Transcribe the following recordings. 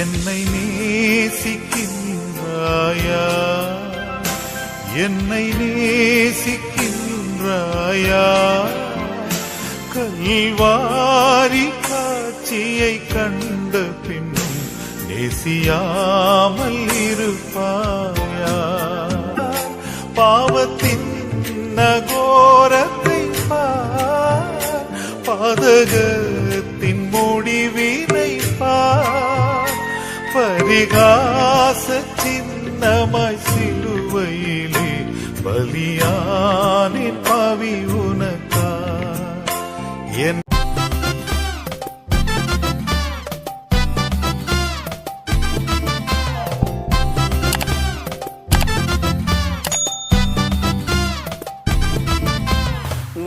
என்னை நேசிக்கின்றாயா? என்னை நேசிக்கின்றாயா? கல்வாரி காட்சியை கண்ட பின்னும் நேசியாமல் இருப்பாயா? பாவத்தின் நகோரத்தை பாதகர் பரிகாச சின்னமாய் சிலுவையிலே பலியானின் பவி உனக்கா? என்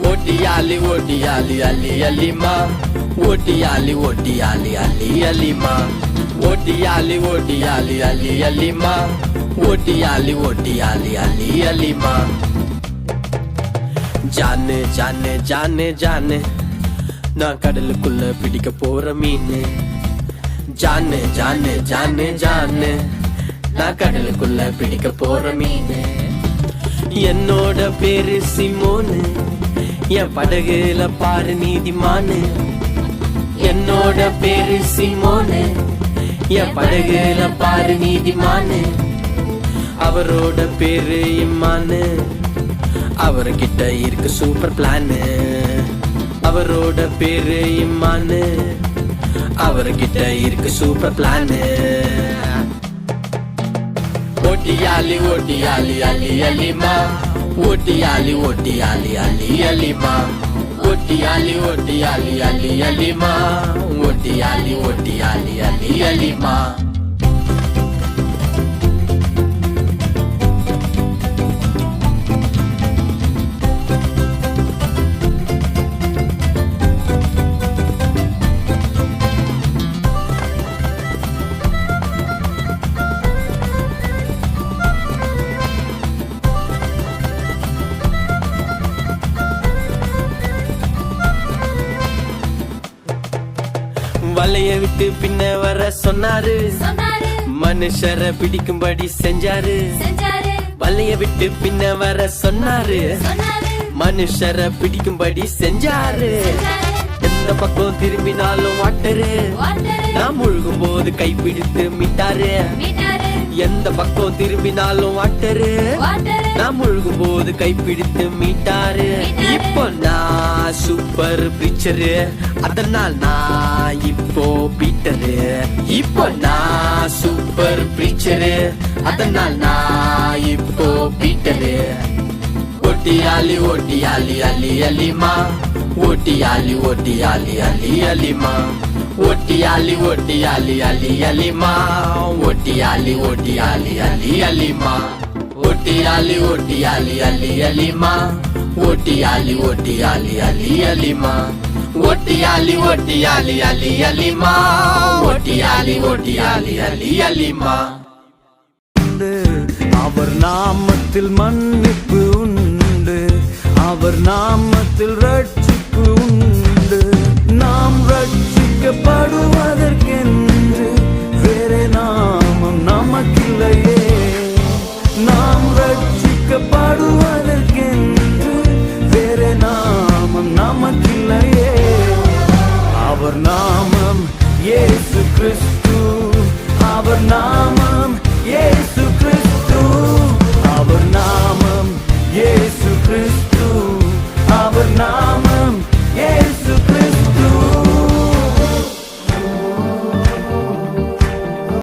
ஒட்டியாலி ஒட்டியாலி அலி அலிமா. ஒட்டியாலி ஒட்டியாலி அலி அலிமா. ஒட்டியாலி ஒட்டியாலி அலி அலிமா ஒட்டியாலி ஒட்டியாலி அலி அலிமா ஜானு ஜானு ஜானு ஜானு நான் கடலுக்குள்ள பிடிக்க போற மீன் ஜானு ஜானு ஜானு ஜானு நான் கடலுக்குள்ள பிடிக்க போற மீன் என்னோட பேரு சிமோனு என் படகுல பாரு நீதிமானு என்னோட பேரு சிமோனு என் படகுல பாரு நீதிமானு. அவரோட பேரு இம்மானு. அவர்கிட்ட இருக்கு சூப்பர் பிளானு. அவரோட பேரு இம்மானு. அவர்கிட்ட இருக்கு சூப்பர் பிளானு. ஓட்டியாலி ஓட்டியாலி அலி அலிமா. ஓட்டியாலி ஓட்டியாலி அலி அலிமா. ಒಟ್ಟಿಯಾಲಿ ಒಟ್ಟಿಯಾಲಿ ಅಲಿ ಅಲಿಮಾ ಒಟ್ಟಿಯಾಲಿ ಒಟ್ಟಿಯಾಲಿ ಅಲಿ ಅಲಿಮಾ வலைய விட்டு பின்ன வர சொன்னாரு. மனுஷரை பிடிக்கும்படி செஞ்சாரு. வலைய விட்டு பின்ன வர சொன்னாரு. மனுஷரை பிடிக்கும்படி செஞ்சாரு. எந்த பக்கம் திரும்பினாலும் வாட்டரு. நான் முழுகும் போது கைப்பிடித்து மீட்டாரு. எந்த பக்கம் திரும்பினாலும் வாட்டரு. நான் முழுகும் போது கைப்பிடித்து மீட்டாரு. இப்போ நான் சூப்பர் பிரிச்சரு அதனால் நான் இப்போ பீட்டரு. இப்போ நான் சூப்பர் பிரிச்சரு அதனால் நான் இப்போ பீட்டரு. ஒட்டியாலி ஒட்டியாலி அலி அலிமா. ஒட்டியாலி ஒட்டியாலி அலி அலிமா. ஒட்டியாலி ஒட்டியாலி அலி அலிமா ஒட்டியாலி ஒட்டியாலி அலி அலிமா ஒட்டியாலி ஒட்டியாலி அலி அலிமா ஒட்டியாலி ஒட்டியாலி அலி அலிமா ஒட்டியாலி ஒட்டியாலி அலி அலிமா ஒட்டியாலி ஒட்டியாலி அலி அலிமா அவர் நாமத்தில் மன்னிப்பு உண்டு அவர் நாமத்தில் ரட்சிப்பு ரட்சிக்கப்படுவதற்கென்று வேறே நாமம் நமக்கில்லையே. நாம் ரட்சிக்கப்படுவதற்கென்று வேறே நாமம் நமக்கில்லையே. அவர் நாமம் ஏசு கிறிஸ்து. அவர் நாமம் ஏசு